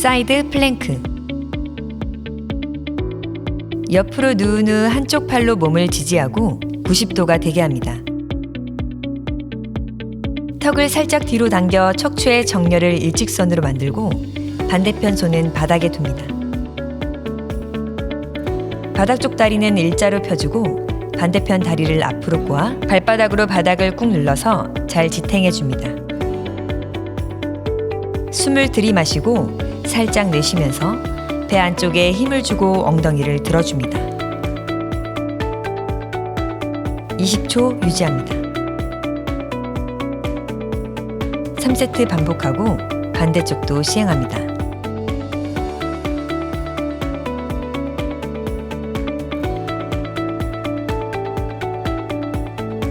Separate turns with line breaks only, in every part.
사이드 플랭크 옆으로 후 한쪽 팔로 몸을 지지하고 90도가 되게 합니다. 턱을 살짝 뒤로 당겨 척추의 정렬을 일직선으로 만들고 반대편 손은 바닥에 둡니다. 바닥 쪽 다리는 일자로 펴주고 반대편 다리를 앞으로 꼬아 발바닥으로 바닥을 꾹 눌러서 잘 지탱해 줍니다. 숨을 들이마시고 살짝 내쉬면서 배 안쪽에 힘을 주고 엉덩이를 들어줍니다. 20초 유지합니다. 3세트 반복하고 반대쪽도 시행합니다.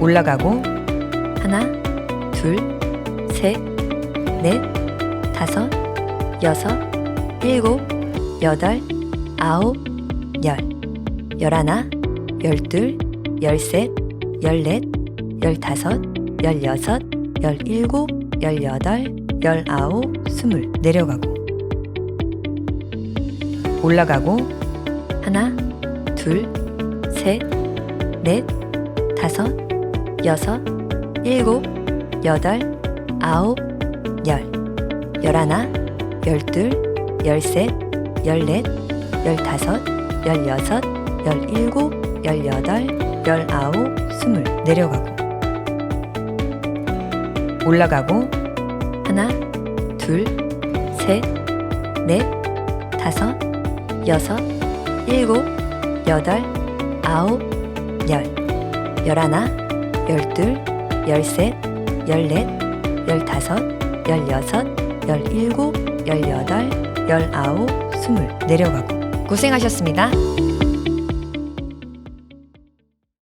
올라가고 하나, 둘, 셋, 넷, 다섯, 여섯, 일곱, 여덟, 아홉, 열, 열하나, 열둘, 열셋, 열넷, 열다섯, 열여섯, 열일곱, 열여덟, 열아홉, 스물. 내려가고. 올라가고. 하나, 둘, 셋, 넷, 다섯, 여섯, 일곱, 여덟, 아홉, 열, 열하나, 열둘, 열셋, 열넷, 열다섯, 열여섯, 열일곱, 열여덟, 열아홉, 스물. 내려가고. 올라가고. 하나, 둘, 셋, 넷, 다섯, 여섯, 일곱, 여덟, 아홉, 열, 열하나, 열둘, 열셋, 열넷, 열다섯, 열여섯, 열일곱, 열여덟, 열아홉, 스물 내려가고 고생하셨습니다.